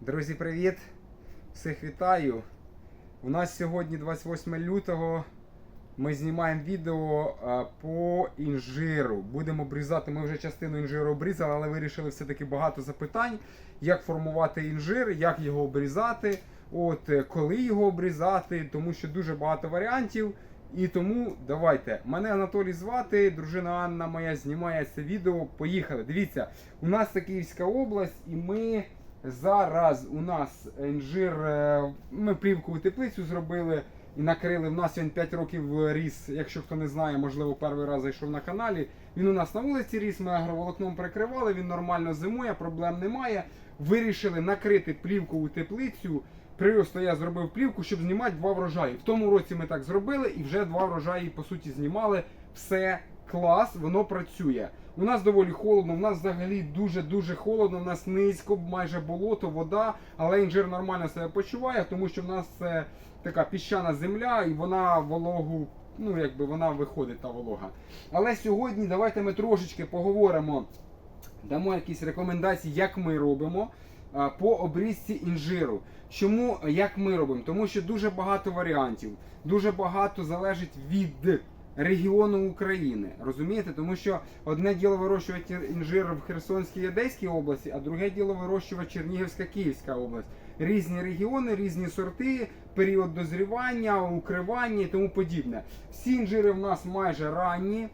Друзі, привіт! Всіх вітаю! У нас сьогодні 28 лютого. Ми знімаємо відео по інжиру. Будемо обрізати. Ми вже частину інжиру обрізали, але вирішили все-таки багато запитань, як формувати інжир, як його обрізати, от, е, коли його обрізати, тому що дуже багато варіантів. І тому давайте. Мене Анатолій звати, дружина Анна моя знімає це відео. Поїхали. Дивіться, у нас це Київська область, і ми зараз у нас інжир. е, Ми плівкову теплицю зробили і накрили. В нас він 5 років ріс. Якщо хто не знає, можливо, перший раз зайшов на каналі. Він у нас на вулиці ріс, ми агроволокном прикривали, він нормально зимує, проблем немає. Вирішили накрити плівкову теплицю. Просто я зробив плівку, щоб знімати два врожаї. В тому році ми так зробили і вже два врожаї по суті знімали. Все клас, воно працює. У нас доволі холодно, у нас взагалі дуже-дуже холодно, у нас низько, майже болото, вода, але інжир нормально себе почуває, тому що в нас це така піщана земля і вона вологу, ну якби вона виходить та волога. Але сьогодні давайте ми трошечки поговоримо, дамо якісь рекомендації, як ми робимо по обрізці інжиру. Чому як ми робимо? Тому що дуже багато варіантів, дуже багато залежить від регіону України. Розумієте? Тому що одне діло вирощувати інжир в Херсонській і Одеській області, а друге діло вирощувати Чернігівська Київська область. Різні регіони, різні сорти, період дозрівання, укривання і тому подібне. Всі інжири в нас майже ранні.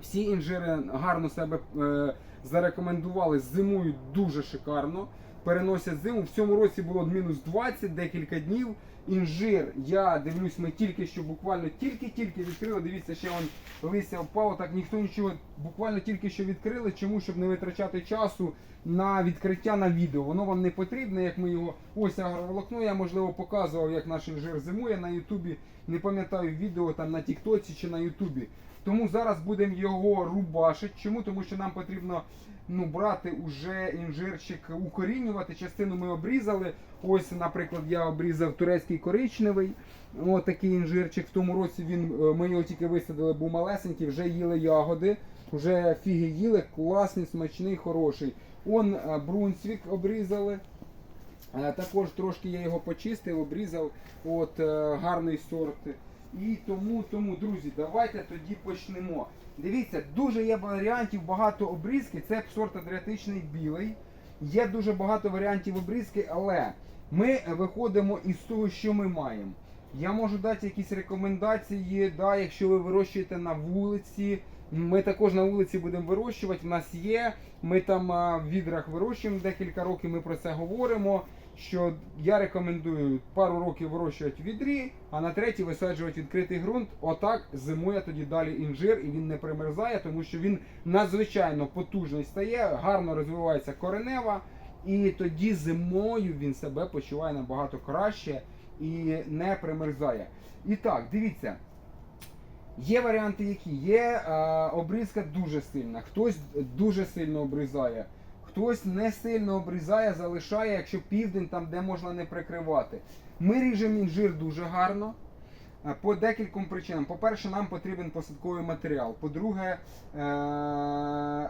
Всі інжири гарно себе е, зарекомендували, зимують дуже шикарно. Переносять зиму. В цьому році було мінус 20, декілька днів. Інжир, я дивлюсь, ми тільки що буквально тільки-тільки відкрили. Дивіться, ще он листя впало. Так ніхто нічого буквально тільки що відкрили. Чому? Щоб не витрачати часу на відкриття на відео. Воно вам не потрібне, як ми його. Ось агроволокно. Я можливо показував, як наш інжир зимує на Ютубі. Не пам'ятаю відео там на Тіктоці чи на Ютубі. Тому зараз будемо його рубашити. Чому? Тому що нам потрібно ну, брати уже інжирчик, укорінювати. Частину ми обрізали. Ось, наприклад, я обрізав турецький коричневий. Ось такий інжирчик. В тому році він, е, ми його тільки висадили, був малесенький, вже їли ягоди, вже фіги їли, класний, смачний, хороший. Он е, Брунсвік обрізали. Е, Також трошки я його почистив, обрізав. От гарний сорт. І тому, тому, друзі, давайте тоді почнемо. Дивіться, дуже є варіантів багато обрізки. Це сорт Адріатичний білий. Є дуже багато варіантів обрізки, але ми виходимо із того, що ми маємо. Я можу дати якісь рекомендації, да, якщо ви вирощуєте на вулиці. Ми також на вулиці будемо вирощувати. У нас є. Ми там в відрах вирощуємо декілька років. Ми про це говоримо. Що я рекомендую пару років вирощувати відрі, а на третій висаджувати відкритий ґрунт. Отак зимує тоді далі інжир, і він не примерзає, тому що він надзвичайно потужний стає, гарно розвивається коренева, і тоді зимою він себе почуває набагато краще і не примерзає. І так, дивіться. Є варіанти, які є е, обрізка дуже сильна, хтось дуже сильно обрізає, хтось не сильно обрізає, залишає, якщо південь, там де можна не прикривати. Ми ріжемо інжир дуже гарно. е, По декільком причинам. По-перше, нам потрібен посадковий матеріал. По-друге, е,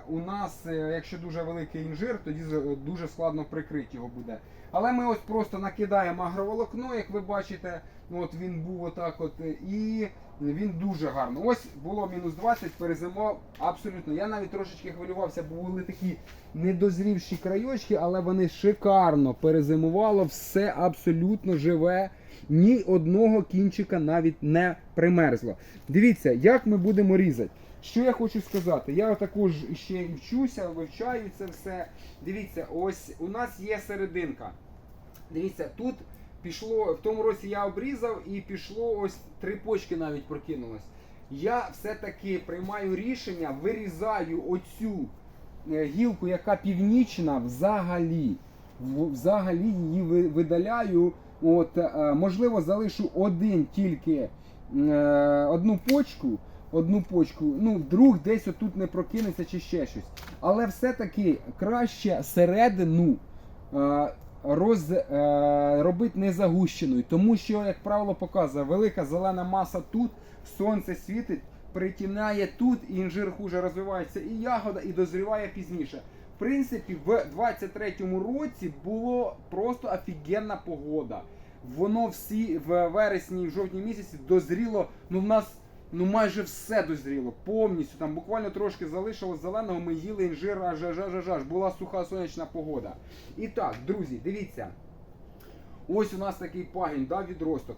у нас, е, якщо дуже великий інжир, тоді дуже складно прикрити його буде. Але ми ось просто накидаємо агроволокно, як ви бачите, от він був отак от, і він дуже гарно. Ось було мінус 20, перезимов абсолютно. Я навіть трошечки хвилювався, бо були такі недозрівші крайочки, але вони шикарно перезимувало, все абсолютно живе. Ні одного кінчика навіть не примерзло. Дивіться, як ми будемо різати. Що я хочу сказати? Я також ще вчуся, вивчаю це все. Дивіться, ось у нас є серединка. Дивіться, тут пішло, в тому році я обрізав і пішло ось три почки навіть прокинулось. Я все-таки приймаю рішення, вирізаю оцю е, гілку, яка північна, взагалі. Взагалі її видаляю. От, е, можливо, залишу один тільки е, одну почку. Одну почку, ну, вдруг десь отут не прокинеться чи ще щось. Але все-таки краще середину роз, е, робити не загущеною, тому що, як правило, показує, велика зелена маса тут, сонце світить, притінає тут, і інжир хуже розвивається, і ягода, і дозріває пізніше. В принципі, в 23-му році було просто офігенна погода. Воно всі в вересні в жовтні місяці дозріло. Ну, в нас ну майже все дозріло. Повністю. Там буквально трошки залишилось зеленого, ми їли інжир, аж аж аж аж аж. Була суха сонячна погода. І так, друзі, дивіться. Ось у нас такий пагін, да, відросток.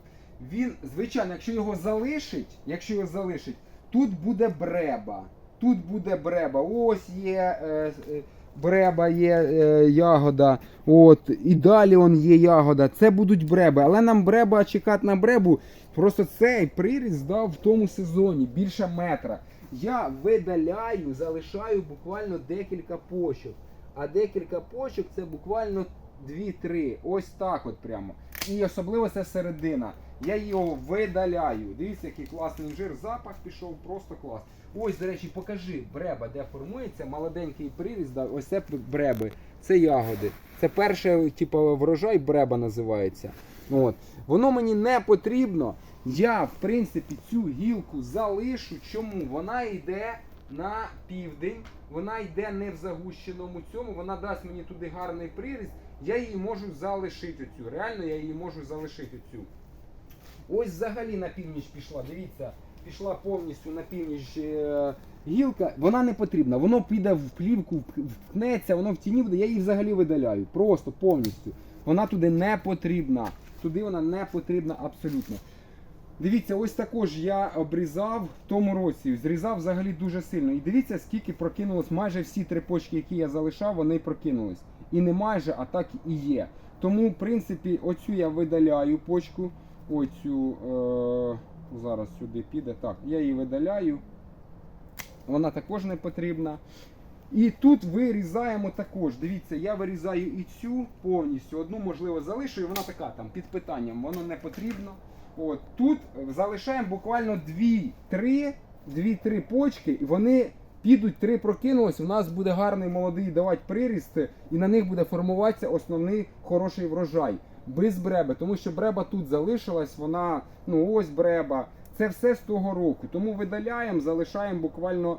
Він, звичайно, якщо його залишить, якщо його залишить, тут буде бреба. Тут буде бреба. Ось є е, е, бреба, є е, ягода. От, і далі он є ягода. Це будуть бреби. Але нам бреба чекати на бребу. Просто цей приріст дав в тому сезоні більше метра. Я видаляю, залишаю буквально декілька почок. А декілька почок це буквально 2-3. Ось так от прямо. І особливо це середина. Я його видаляю. Дивіться, який класний інжир. Запах пішов, просто клас. Ось, до речі, покажи бреба, де формується. Молоденький приріст. да, Ось це бреби. Це ягоди. Це перший, типу, врожай бреба називається. От. Воно мені не потрібно. Я, в принципі, цю гілку залишу. Чому? Вона йде на південь, вона йде не в загущеному цьому, вона дасть мені туди гарний приріст. Я її можу залишити цю. Реально я її можу залишити цю. Ось взагалі на північ пішла. Дивіться, пішла повністю на північ е, гілка. Вона не потрібна. Воно піде в плівку, впнеться, воно в тіні буде. Я її взагалі видаляю. Просто повністю. Вона туди не потрібна. Туди вона не потрібна абсолютно. Дивіться, ось також я обрізав в тому році. Зрізав взагалі дуже сильно. І дивіться, скільки прокинулось. Майже всі три почки, які я залишав, вони прокинулись. І не майже, а так і є. Тому, в принципі, оцю я видаляю почку. Оцю е, зараз сюди піде. Так, я її видаляю. Вона також не потрібна. І тут вирізаємо також. Дивіться, я вирізаю і цю повністю. Одну, можливо, залишу, і вона така там під питанням, воно не потрібно. От тут залишаємо буквально 2-3 2-3 почки, і вони підуть, три прокинулись. У нас буде гарний молодий давати приріст, і на них буде формуватися основний хороший врожай. Без бреби, тому що бреба тут залишилась, вона, ну ось бреба. Це все з того року. Тому видаляємо, залишаємо буквально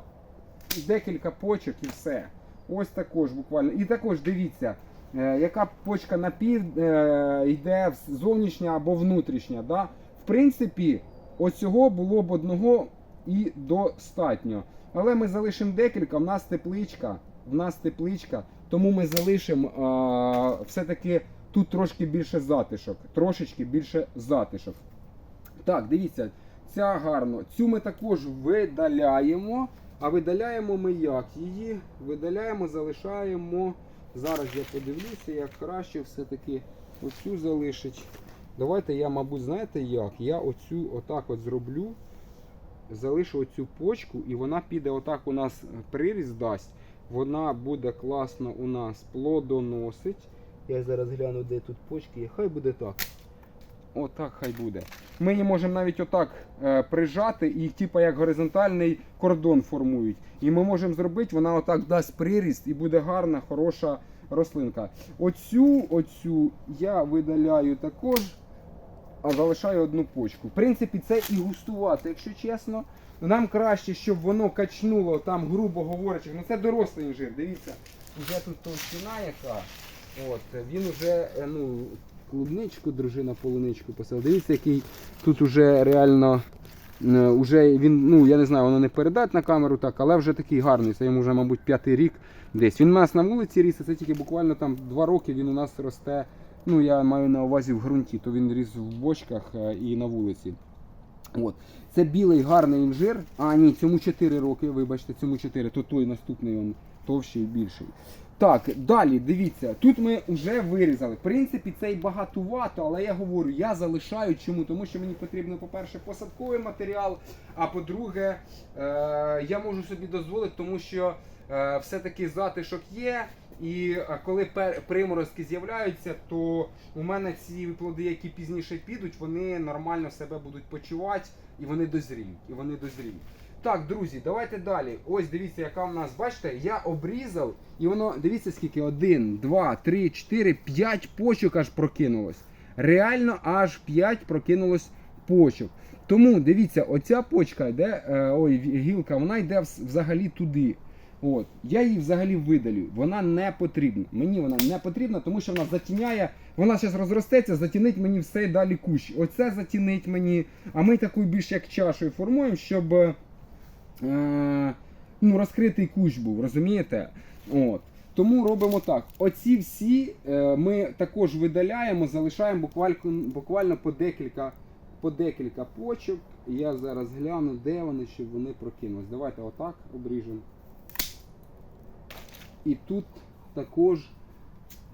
декілька почок і все. Ось також буквально. І також дивіться, е, яка почка напів е, йде зовнішня або внутрішня. Да? В принципі, оцього було б одного і достатньо. Але ми залишимо декілька, в нас тепличка, в нас тепличка, тому ми залишимо все-таки тут трошки більше затишок. Трошечки більше затишок. Так, дивіться, ця гарно. Цю ми також видаляємо. А видаляємо ми як? Її видаляємо, залишаємо. Зараз я подивлюся, як краще все-таки оцю залишить. Давайте я, мабуть, знаєте як? Я оцю отак от зроблю. Залишу оцю почку і вона піде отак у нас приріст дасть. Вона буде класно у нас плодоносить. Я зараз гляну, де тут почки є. Хай буде так. Отак хай буде. Ми її можемо навіть отак е, прижати і типу як горизонтальний кордон формують. І ми можемо зробити, вона отак дасть приріст і буде гарна, хороша рослинка. Оцю, оцю я видаляю також, а залишаю одну почку. В принципі, це і густувати, якщо чесно. Нам краще, щоб воно качнуло там, грубо говорячи. Ну це дорослий інжир. Дивіться, вже тут товщина яка. От, він уже, е, ну, клубничку, дружина полуничку посадила. Дивіться, який тут уже реально. е, Уже він, ну я не знаю, воно не передать на камеру так, але вже такий гарний. Це йому вже, мабуть, п'ятий рік десь. Він у нас на вулиці ріс, це тільки буквально там два роки він у нас росте. Ну, я маю на увазі в ґрунті, то він ріс в бочках е, і на вулиці. От. Це білий гарний інжир. А, ні, цьому 4 роки, вибачте, цьому 4, то той наступний він товщий і більший. Так, далі, дивіться, тут ми вже вирізали. В принципі, це і багатувато, але я говорю, я залишаю чому? Тому що мені потрібно, по-перше, посадковий матеріал, а по-друге, е, я можу собі дозволити, тому що е, все-таки затишок є. І е, коли приморозки з'являються, то у мене ці плоди, які пізніше підуть, вони нормально себе будуть почувати і вони дозріють. І вони дозріють. Так, друзі, давайте далі. Ось дивіться, яка в нас, бачите, я обрізав, і воно, дивіться, скільки, один, два, три, чотири, п'ять почок аж прокинулось. Реально аж п'ять прокинулось почок. Тому дивіться, оця почка йде, е, ой, гілка, вона йде взагалі туди. От. Я її взагалі видалю. Вона не потрібна. Мені вона не потрібна, тому що вона затіняє. Вона зараз розростеться, затінить мені все і далі кущ. Оце затінить мені. А ми таку більш як чашою формуємо, щоб е, ну, розкритий кущ був, розумієте? От. Тому робимо так. Оці всі е, ми також видаляємо, залишаємо буквально, буквально по декілька, по декілька почок. Я зараз гляну, де вони, щоб вони прокинулись. Давайте отак обріжемо. І тут також,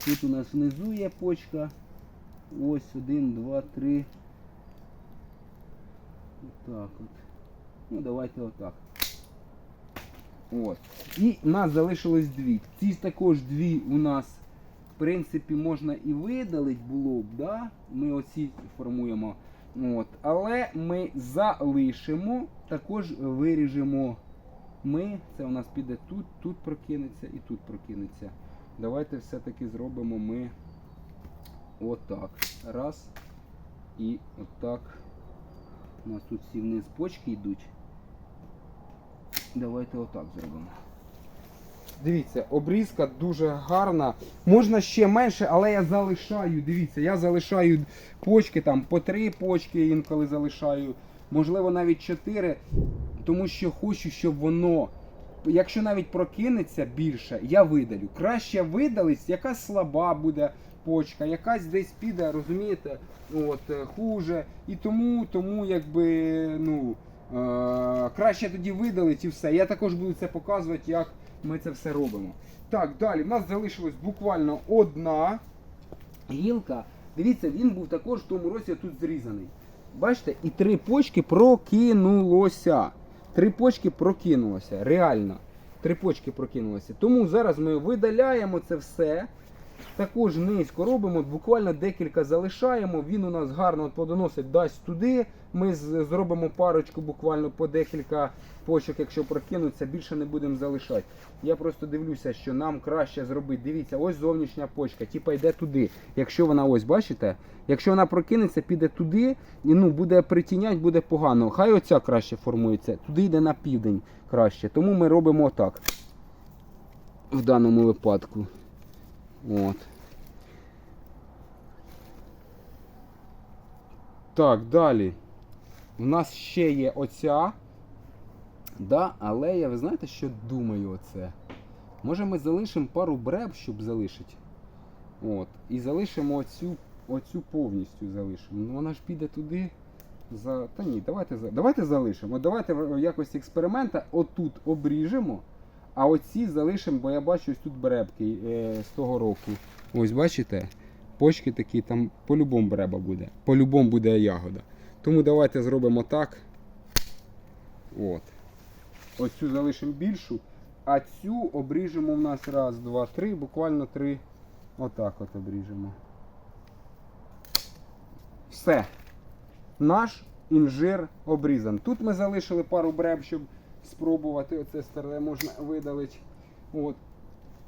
тут у нас внизу є почка. Ось один, два, три. Отак от. Ну давайте отак. От. І в нас залишилось дві. Ці також дві у нас, в принципі, можна і видалити було б, да? Ми оці формуємо. От. Але ми залишимо, також виріжемо ми. Це у нас піде тут, тут прокинеться і тут прокинеться. Давайте все-таки зробимо ми отак. Раз. І отак. У нас тут всі вниз почки йдуть. Давайте отак зробимо. Дивіться, обрізка дуже гарна. Можна ще менше, але я залишаю. Дивіться, я залишаю почки там по три почки інколи залишаю. Можливо, навіть чотири. Тому що хочу, щоб воно. Якщо навіть прокинеться більше, я видалю. Краще видалить, якась слаба буде почка, якась десь піде, розумієте, от, е, хуже. І тому, тому якби, ну, краще тоді видалить і все. Я також буду це показувати, як ми це все робимо. Так, далі. В нас залишилась буквально одна гілка. Дивіться, він був також в тому році тут зрізаний. Бачите, і три почки прокинулося. Три почки прокинулося. Реально. Три почки прокинулося. Тому зараз ми видаляємо це все. Також низько робимо, буквально декілька залишаємо. Він у нас гарно плодоносить, дасть туди. Ми зробимо парочку буквально по декілька почок, якщо прокинуться, більше не будемо залишати. Я просто дивлюся, що нам краще зробити. Дивіться, ось зовнішня почка, типа йде туди. Якщо вона ось, бачите, якщо вона прокинеться, піде туди, і ну буде притінять, буде погано. Хай оця краще формується. Туди йде на південь краще. Тому ми робимо отак. В даному випадку. От. Так, далі. У нас ще є оця. Да, але я, ви знаєте, що думаю оце? Може ми залишимо пару бреб, щоб залишити. От. І залишимо оцю, оцю повністю залишимо. Ну вона ж піде туди. За... Та ні, давайте, давайте залишимо. Давайте в якості експеримента отут обріжемо, а оці залишимо, бо я бачу ось тут бребки е, з того року. Ось бачите? Почки такі, там по-любому бреба буде. По-любому буде ягода. Тому давайте зробимо так. От. Оцю залишимо більшу, а цю обріжемо в нас раз, два, три, буквально три. Отак от обріжемо. Все. Наш інжир обрізан. Тут ми залишили пару бреб, щоб спробувати. Оце старе можна видалити. От.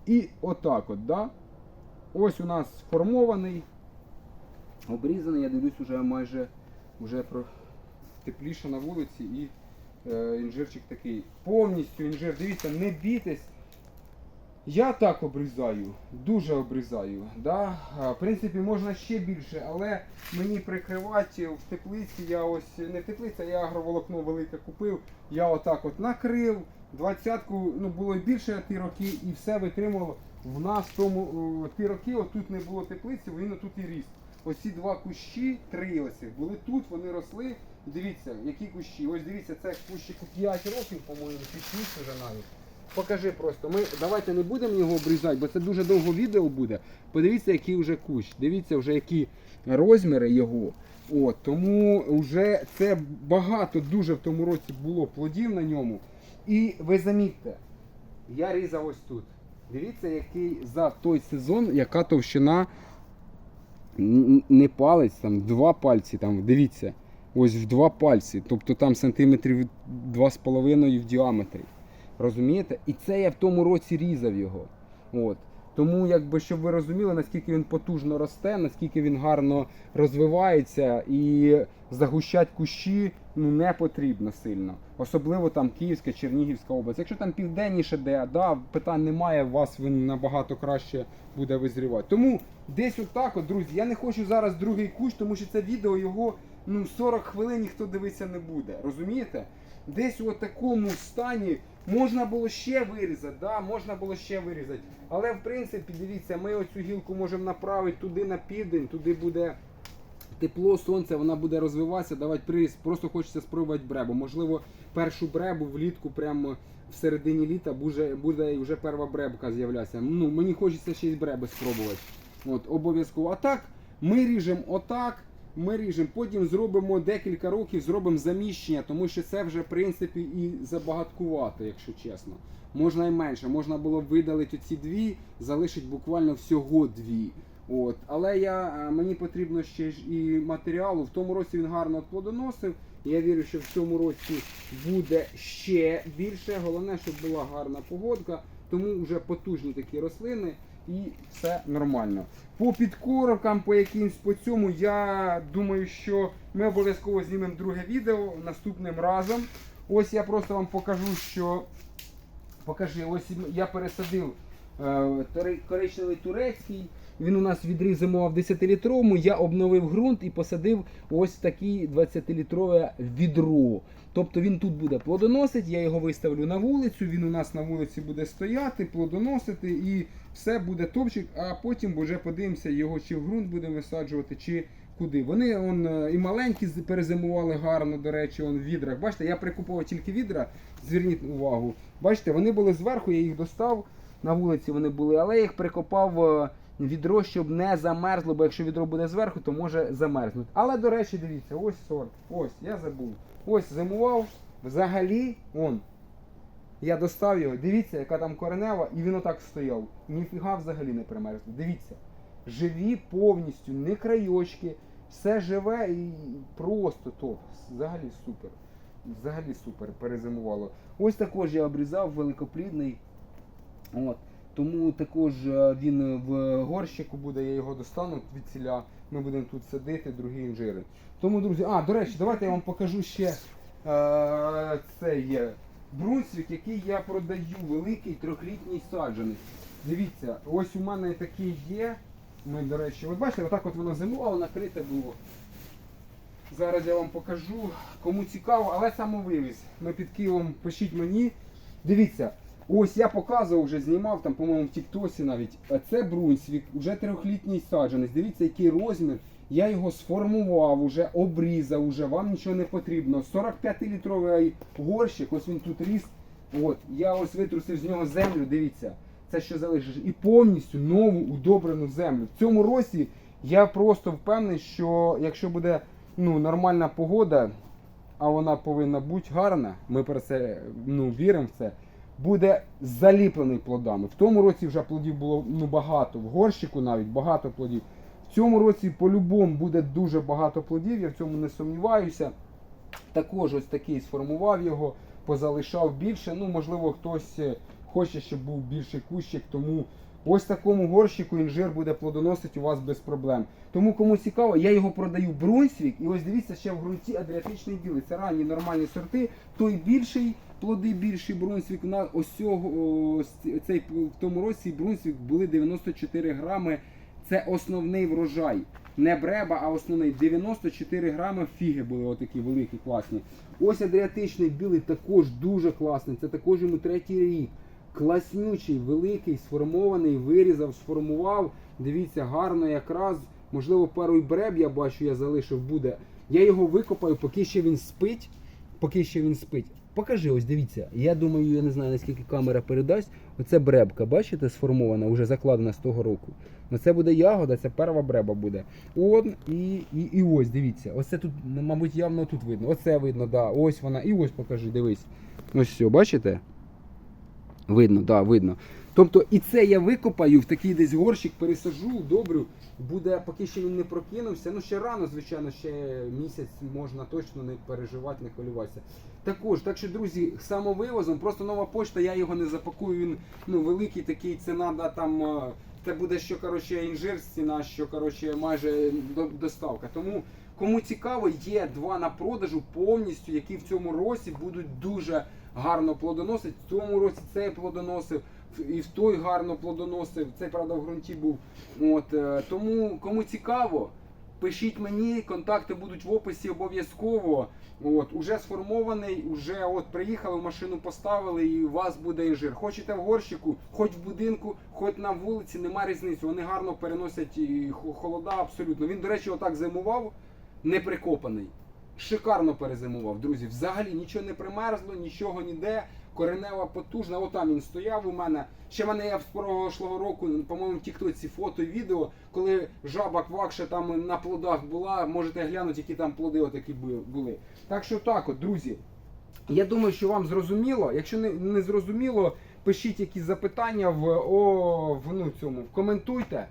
І отак от, да? Ось у нас сформований. Обрізаний, я дивлюсь, уже майже вже про тепліше на вулиці і е, інжирчик такий. Повністю інжир, дивіться, не бійтесь. Я так обрізаю, дуже обрізаю. Да? В принципі, можна ще більше, але мені прикривати в теплиці, я ось не в теплиці, я агроволокно велике купив. Я отак от накрив. Двадцятку, ну було більше ті роки, і все витримувало. В нас тому ті роки, отут не було теплиці, він отут і ріс. Ось ці два кущі, три ось були тут, вони росли. Дивіться, які кущі. Ось дивіться, це кущику 5 років, по-моєму, пічніше вже навіть. Покажи просто. Ми давайте не будемо його обрізати, бо це дуже довго відео буде. Подивіться, який вже кущ. Дивіться, вже які розміри його. От, тому вже це багато дуже в тому році було плодів на ньому. І ви замітьте, я різав ось тут. Дивіться, який за той сезон, яка товщина не палець, там два пальці. Там, дивіться, ось в два пальці. Тобто там сантиметрів 2,5 в діаметрі. Розумієте? І це я в тому році різав його. От. Тому, якби щоб ви розуміли, наскільки він потужно росте, наскільки він гарно розвивається і загущать кущі ну не потрібно сильно. Особливо там Київська, Чернігівська область. Якщо там південніше де, да, питань немає, у вас він набагато краще буде визрівати. Тому десь отак, от, друзі, я не хочу зараз другий кущ, тому що це відео його ну 40 хвилин ніхто дивитися не буде. Розумієте? Десь у такому стані можна було ще вирізати, да, можна було ще вирізати. Але в принципі, дивіться, ми оцю гілку можемо направити туди на південь, туди буде тепло, сонце, вона буде розвиватися, давати приріст. Просто хочеться спробувати бребу. Можливо, першу бребу влітку, прямо в середині літа, буде, буде вже перша бребка з'являтися. Ну, мені хочеться ще й бреби спробувати. От, обов'язково. А так, ми ріжемо отак. Ми ріжемо, потім зробимо декілька років, зробимо заміщення, тому що це вже в принципі і забагаткувато, якщо чесно. Можна і менше. Можна було б видалити оці дві, залишити буквально всього дві. От. Але я, е, мені потрібно ще ж і матеріалу. В тому році він гарно плодоносив. Я вірю, що в цьому році буде ще більше. Головне, щоб була гарна погодка, тому вже потужні такі рослини і все нормально. По підкоркам, по якимсь по цьому, я думаю, що ми обов'язково знімемо друге відео наступним разом. Ось я просто вам покажу, що покажи, ось я пересадив е, коричневий турецький. Він у нас відріз зимував 10-літровому. Я обновив ґрунт і посадив ось таке 20-літрове відро. Тобто він тут буде плодоносити, я його виставлю на вулицю, він у нас на вулиці буде стояти, плодоносити і все буде топчик, а потім вже подивимося, його чи в ґрунт будемо висаджувати, чи куди. Вони он, е, і маленькі перезимували гарно, до речі, он в відрах. Бачите, я прикупував тільки відра, зверніть увагу. Бачите, вони були зверху, я їх достав, на вулиці вони були, але я їх прикопав е, відро, щоб не замерзло, бо якщо відро буде зверху, то може замерзнути. Але, до речі, дивіться, ось сорт. Ось, я забув. Ось зимував. Взагалі, он. Я достав його, дивіться, яка там коренева, і він отак стояв. Ніфіга взагалі не примерзло. Дивіться. Живі повністю, не крайочки, все живе і просто топ. Взагалі супер. Взагалі супер, перезимувало. Ось також я обрізав великоплідний. От. Тому також е, він в горщику буде, я його достану від ціля. Ми будемо тут садити другі інжири. Тому, друзі, а, до речі, давайте я вам покажу ще е, це є брунсвік, який я продаю, великий трьохлітній саджанець. Дивіться, ось у мене такий є. Ми, до речі, от бачите, отак от воно зимувало, накрите було. Зараз я вам покажу, кому цікаво, але самовивіз. Ми під Києвом пишіть мені. Дивіться, ось я показував, вже знімав там, по-моєму, в Тіктосі навіть. А Це Брунсвік, вже трьохлітній саджанець. Дивіться, який розмір. Я його сформував, уже обрізав, уже вам нічого не потрібно. 45-літровий горщик, ось він тут ріс. От, я ось витрусив з нього землю, дивіться. Це що залишиш. І повністю нову удобрену землю. В цьому році я просто впевнений, що якщо буде ну, нормальна погода, а вона повинна бути гарна, ми про це ну, віримо в це, буде заліплений плодами. В тому році вже плодів було ну, багато, в горщику навіть багато плодів. Цьому році по-любому буде дуже багато плодів, я в цьому не сумніваюся. Також ось такий сформував його, позалишав більше. Ну, можливо, хтось е, хоче, щоб був більший кущик, тому ось такому горщику інжир буде плодоносити у вас без проблем. Тому кому цікаво, я його продаю Брунсвік, і ось дивіться, ще в ґрунті Адріатичний білий. Це ранні нормальні сорти. Той більший, плоди більший Брунсвік. На ось цього, ось цей в тому році Брунсвік були 94 грами. Це основний врожай. Не бреба, а основний 94 грами фіги були отакі великі, класні. Ось Адріатичний білий також дуже класний. Це також йому третій рік. Класнючий, великий, сформований, вирізав, сформував. Дивіться, гарно якраз. Можливо, пару й бреб я бачу, я залишив буде. Я його викопаю, поки ще він спить. Поки ще він спить. Покажи, ось дивіться. Я думаю, я не знаю наскільки камера передасть. Оце бребка, бачите, сформована, вже закладена з того року. Це буде ягода, це перша бреба буде. Он і, і, і ось, дивіться. Оце тут, ну, мабуть, явно тут видно. Оце видно, да. Ось вона. І ось покажи, дивись. Ось все, бачите? Видно, да, видно. Тобто і це я викопаю в такий десь горщик, пересажу, добрю. Буде, поки що він не прокинувся. Ну ще рано, звичайно, ще місяць можна точно не переживати, не хвилюватися. Також, так що, друзі, самовивозом, просто нова почта, я його не запакую. Він ну великий такий, це надо там. е, Це буде що коротше інжир ціна, що коротше майже доставка. Тому кому цікаво, є два на продажу повністю, які в цьому році будуть дуже гарно плодоносити. В цьому році цей плодоносив, і в той гарно плодоносив. Цей правда в ґрунті був. От е, тому кому цікаво. Пишіть мені, контакти будуть в описі обов'язково. От, уже сформований, уже от приїхали, машину поставили і у вас буде інжир. Хочете в горщику, хоч в будинку, хоч на вулиці, нема різниці. Вони гарно переносять і холода абсолютно. Він, до речі, отак зимував, не прикопаний. Шикарно перезимував, друзі. Взагалі нічого не примерзло, нічого ніде. Коренева потужна. Отам він стояв у мене. Ще в мене є з прошлого року, по-моєму, в тіктоці фото і відео, коли жаба квакша там на плодах була. Можете глянути, які там плоди отакі були. Так що так, от, друзі. Я думаю, що вам зрозуміло. Якщо не, не зрозуміло, пишіть якісь запитання в, о, в, ну, цьому, коментуйте.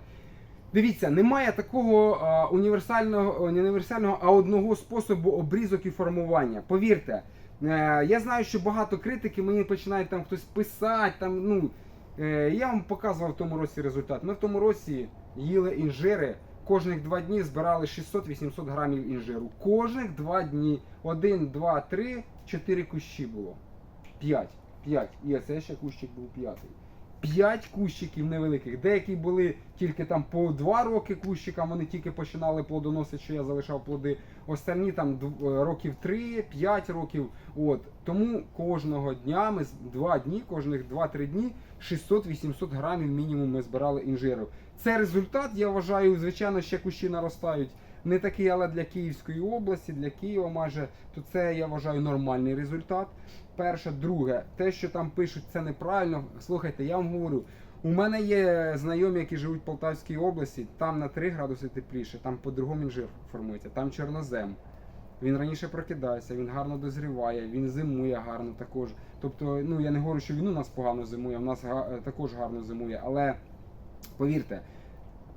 Дивіться, немає такого а, універсального, універсального, а одного способу обрізок і формування. Повірте, я знаю, що багато критики мені починають там хтось писати. Там, ну, е, я вам показував в тому році результат. Ми в тому році їли інжири. Кожних два дні збирали 600-800 грамів інжиру. Кожних два дні. Один, два, три, чотири кущі було. П'ять. П'ять. І це ще кущик був п'ятий. П'ять кущиків невеликих. Деякі були тільки там по два роки кущикам, вони тільки починали плодоносити, що я залишав плоди. Останні там дв- років три, п'ять років. От. Тому кожного дня ми з- два дні, кожних 2-3 дні 600-800 грамів мінімум ми збирали інжиру. Це результат, я вважаю, звичайно, ще кущі наростають. Не такий, але для Київської області, для Києва майже, то це я вважаю нормальний результат. Перше, друге, те, що там пишуть, це неправильно. Слухайте, я вам говорю. У мене є знайомі, які живуть в Полтавській області, там на 3 градуси тепліше, там по-другому інжир формується, там чорнозем. Він раніше прокидається, він гарно дозріває, він зимує гарно також. Тобто, ну я не говорю, що він у нас погано зимує, в нас е, також гарно зимує, але повірте,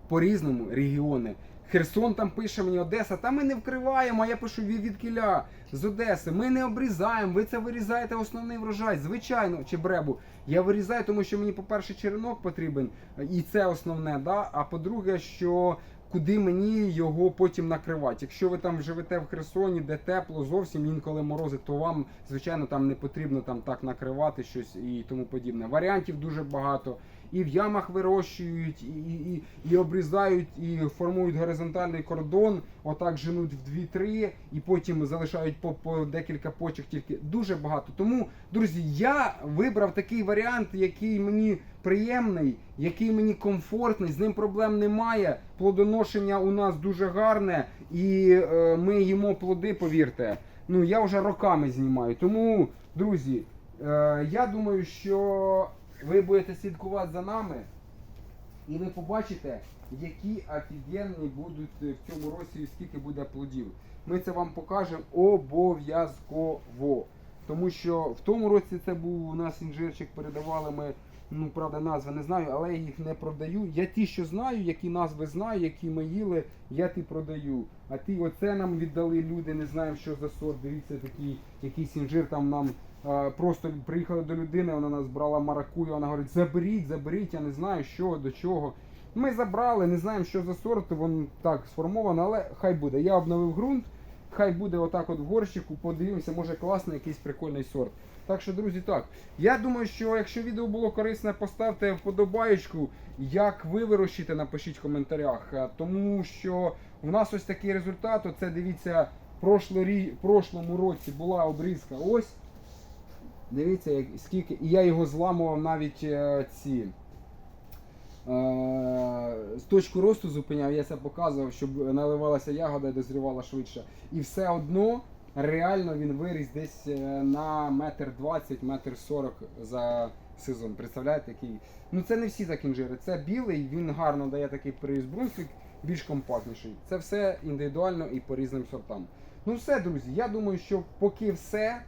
по-різному регіони. Херсон там пише мені Одеса, та ми не вкриваємо, а я пишу від кіля з Одеси. Ми не обрізаємо, ви це вирізаєте основний врожай. Звичайно, чи бребу. Я вирізаю, тому що мені, по-перше, черенок потрібен, і це основне, да? а по-друге, що куди мені його потім накривати. Якщо ви там живете в Херсоні, де тепло, зовсім інколи морози, то вам, звичайно, там не потрібно там так накривати щось і тому подібне. Варіантів дуже багато. І в ямах вирощують, і, і, і, обрізають, і формують горизонтальний кордон, отак женуть в 2-3, і потім залишають по, по декілька почок тільки дуже багато. Тому, друзі, я вибрав такий варіант, який мені приємний, який мені комфортний, з ним проблем немає. Плодоношення у нас дуже гарне, і е, ми їмо плоди, повірте. Ну я вже роками знімаю. Тому, друзі, е, я думаю, що ви будете слідкувати за нами, і ви побачите, які офігенні будуть е, в цьому році і скільки буде плодів. Ми це вам покажемо обов'язково. Тому що в тому році це був у нас інжирчик, передавали ми, ну правда, назви не знаю, але я їх не продаю. Я ті, що знаю, які назви знаю, які ми їли, я ті продаю. А ті, оце нам віддали люди, не знаємо, що за сорт. Дивіться, такий якийсь інжир там нам. Просто приїхали до людини, вона нас брала маракую, вона говорить, заберіть, заберіть, я не знаю, що, до чого. Ми забрали, не знаємо, що за сорт, він так сформовано, але хай буде. Я обновив ґрунт, хай буде отак от в горщику, подивимося, може класний якийсь прикольний сорт. Так що, друзі, так. Я думаю, що якщо відео було корисне, поставте вподобаєчку. Як ви вирощите, напишіть в коментарях. Е, Тому що в нас ось такий результат. Оце дивіться, прошлорі- прошлому році була обрізка. Ось. Дивіться, як, скільки. І я його зламував навіть е, ці. Е, точку росту зупиняв, я це показував, щоб наливалася ягода і дозрівала швидше. І все одно реально він виріс десь е, на метр двадцять, метр сорок за сезон. Представляєте, який? Ну це не всі так інжири. Це білий, він гарно дає такий брунфік, більш компактніший. Це все індивідуально і по різним сортам. Ну все, друзі, я думаю, що поки все.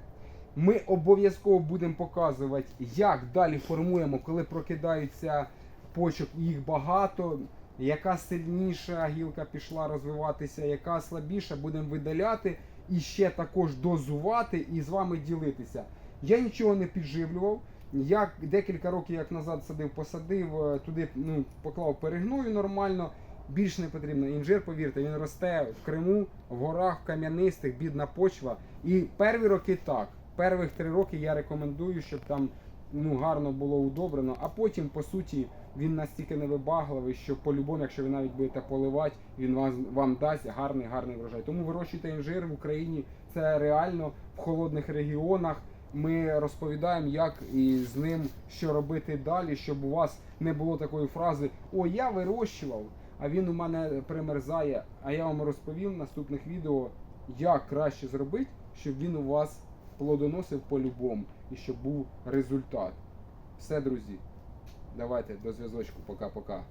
Ми обов'язково будемо показувати, як далі формуємо, коли прокидаються почок, їх багато, яка сильніша гілка пішла розвиватися, яка слабіша, будемо видаляти і ще також дозувати і з вами ділитися. Я нічого не підживлював. Я декілька років як назад садив, посадив, е, туди ну, поклав перегною нормально. Більш не потрібно. Інжир, повірте, він росте в Криму, в горах, кам'янистих, бідна почва. І перві роки так. Первих три роки я рекомендую, щоб там ну, гарно було удобрено, а потім, по суті, він настільки невибагливий, що по-любому, якщо ви навіть будете поливати, він вам, вам дасть гарний гарний врожай. Тому вирощуйте інжир в Україні. Це реально в холодних регіонах. Ми розповідаємо, як і з ним що робити далі, щоб у вас не було такої фрази О, я вирощував, а він у мене примерзає. А я вам розповім в наступних відео, як краще зробити, щоб він у вас плодоносив по-любому і щоб був результат. Все, друзі. Давайте до зв'язочку. Пока-пока.